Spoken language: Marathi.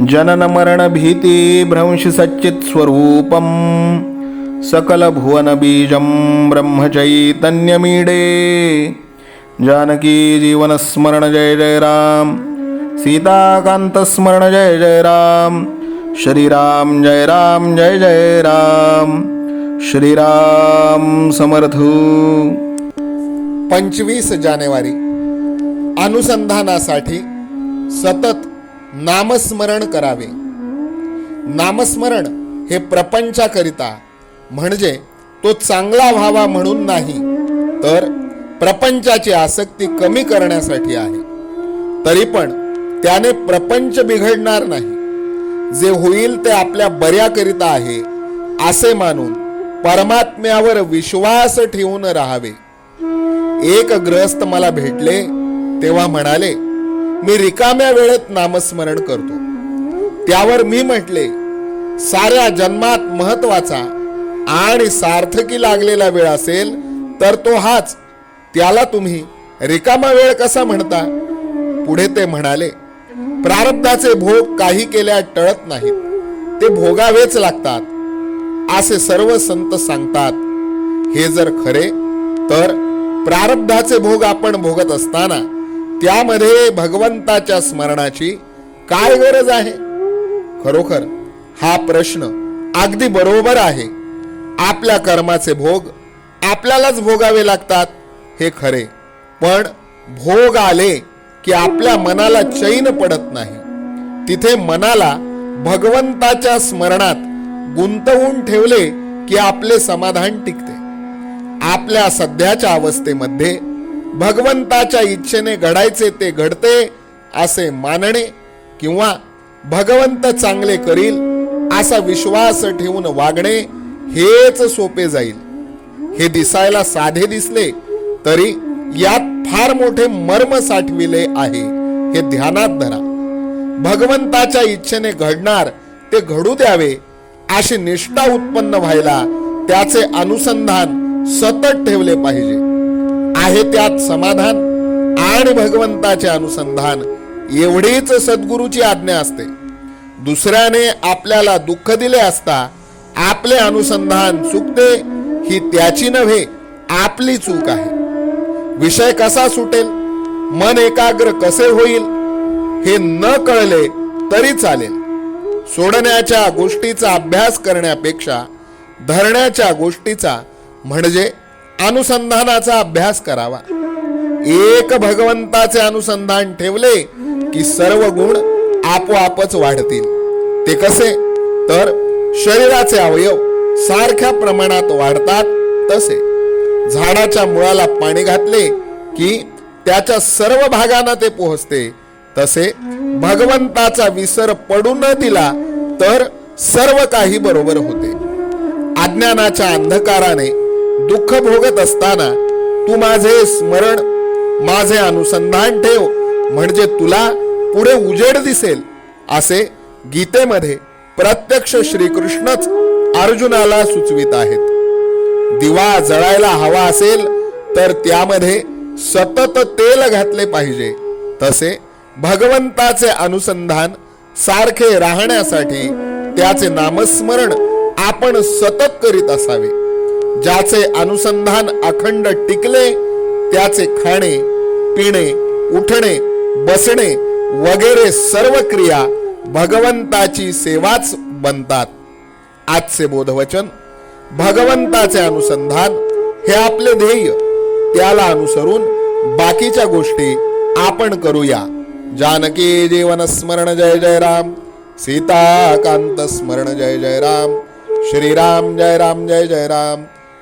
जननमरणभीतिभ्रंशसच्चित्स्वरूपं सकलभुवनबीजं ब्रह्मचैतन्यमीडे। जानकी जीवनस्मरण जय जय राम सीताकान्तस्मरण जय जय राम श्रीराम जय राम जय जय राम श्रीराम समर्थ। पंचवीस जानेवारी अनुसंधानासाठी सतत नामस्मरण करावे. नामस्मरण हे प्रपंचाकरिता म्हणजे तो चांगला व्हावा म्हणून नाही तर प्रपंचाची आसक्ती कमी करण्यासाठी आहे. तरी पण त्याने प्रपंच बिघडणार नाही. जे होईल ते आपल्या बऱ्याकरिता आहे असे मानून परमात्म्यावर विश्वास ठेवून राहावे. एक ग्रस्त मला भेटले तेव्हा म्हणाले मी रिकाम्या वेळेत नामस्मरण करतो. त्यावर मी म्हटले साऱ्या जन्मात महत्त्वाचा आणि सार्थकी लागलेला वेळ असेल तर तो हाच. त्याला तुम्ही रिकामा वेळ कसा म्हणता? पुढे ते म्हणाले प्रारब्धाचे भोग काही केल्या टळत नाहीत. ते भोगावेच लागतात. असे सर्व संत सांगतात. हे जर खरे तर प्रारब्धाचे भोग आपण भोगत असताना त्यामध्ये भगवंताच्या स्मरणाची काय गरज आहे? खरोखर हा प्रश्न अगदी बरोबर आहे. आपल्या कर्माचे भोग आपल्यालाच भोगावे लागतात हे खरे. पण भोग आले की आपल्या मनाला चैन पडत नाही. तिथे मनाला भगवंताच्या स्मरणात गुंतवून ठेवले की आपले समाधान टिकते. आपल्या सध्याच्या अवस्थेमध्ये भगवंताच्या इच्छेने घडायचे ते घडते असे मानणे किंवा भगवंत चांगले करील असा विश्वास ठेवून वागणे हेच सोपे जाईल. हे दिसायला साधे दिसले तरी यात फार मोठे मर्म साठविले आहे. हे ध्यानात धरा. भगवंताच्या इच्छेने घडणार ते घडू द्यावे अशी निष्ठा उत्पन्न व्हायला त्याचे अनुसंधान सतत ठेवले पाहिजे. आहे त्यात समाधान आणि भगवंताचे अनुसंधान. एवढीच सद्गुरूची आज्ञा असते. दुसऱ्याने आपल्याला दुःख दिले असता आपले अनुसंधान चुकते ही त्याची नव्हे आपली चूक आहे. विषय कसा सुटेल? मन एकाग्र कसे होईल? हे न कळले तरी चालेल. सोडण्याच्या गोष्टीचा अभ्यास करण्यापेक्षा धरण्याच्या गोष्टीचा म्हणजे अनुसंधानाचा अभ्यास करावा. एक भगवंताचे अनुसंधान ठेवले की सर्व गुण आपोआपच वाढतील. ते कसे? तर शरीराचे अवयव सारख्या प्रमाणात वाढतात तसे. झाडाच्या मुळाला पाणी घातले की त्याच्या सर्व भागांना ते पोहोचते. तसे भगवंताचा विसर पडू न दिला तर सर्व काही बरोबर होते. अज्ञानाच्या अंधकाराने दुःख भोगत असताना तू माझे स्मरण माझे अनुसंधान ठेव. म्हणजे तुला पुढे उजेड दिसेल. असे गीतेमध्ये प्रत्यक्ष श्रीकृष्णच अर्जुनाला सुचवित आहेत. दिवा जळायला हवा असेल तर त्यामध्ये सतत तेल घातले पाहिजे. तसे भगवंताचे अनुसंधान सारखे राहण्यासाठी त्याचे नामस्मरण आपण सतत करीत असावे. ज्याचे अनुसंधान अखंड टिकले त्याचे खाणे पिणे उठणे बसणे वगैरे सर्व क्रिया भगवंताची सेवाच बनतात. आजचे बोधवचन भगवंताचे अनुसंधान हे आपले ध्येय. त्याला अनुसरून बाकीच्या गोष्टी आपण करूया. जानकी जीवन स्मरण जय जय राम. सीताकांत स्मरण जय जय राम. श्रीराम जय राम जय जय राम.